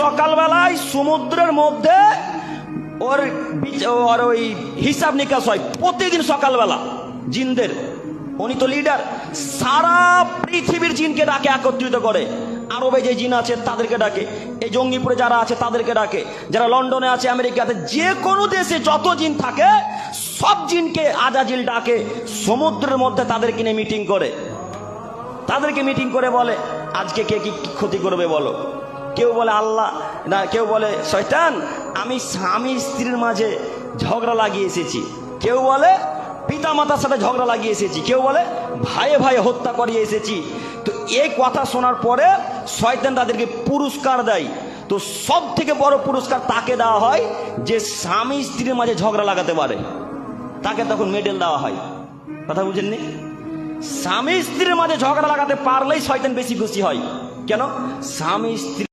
সকালবেলায় সমুদ্রের মধ্যে ওর ওর ওই হিসাব নিকাশ হয় প্রতিদিন সকালবেলা জিনদের। উনি তো লিডার সারা পৃথিবীর জিনকে ডাকে, একত্রিত করে। আরবে যে জিন আছে তাদেরকে ডাকে। এই জঙ্গিপুরে যারা আছে তাদেরকে ডাকে। যারা লন্ডনে আছে, আমেরিকাতে যে কোনো দেশে যত জিন থাকে, সব জিনকে আজাজিল ডাকে। সমুদ্রের মধ্যে তাদেরকে নিয়ে মিটিং করে। তাদেরকে মিটিং করে বলে, আজকে কি কি ক্ষতি করবে বলো? কেউ বলে আল্লাহ, না, কেউ বলে শয়তান, আমি স্বামী স্ত্রীর মাঝে ঝগড়া লাগিয়ে এসেছি। কেউ বলে পিতা মাতার সাথে ঝগড়া লাগিয়ে এসেছি। কেউ বলে ভাইয়ে ভাইয়ে হত্যা করিয়ে এসেছি। তো এই কথা শোনার পরে শয়তান তাদেরকে পুরস্কার দেয়। তো সব থেকে বড় পুরস্কার তাকে দেওয়া হয় যে স্বামী স্ত্রীর মাঝে ঝগড়া লাগাতে পারে। তাকে তখন মেডেল দেওয়া হয়। কথা বুঝেননি? স্বামী স্ত্রীর মাঝে ঝগড়া লাগাতে পারলেই শয়তান বেশি খুশি হয়। কেন? স্বামী স্ত্রী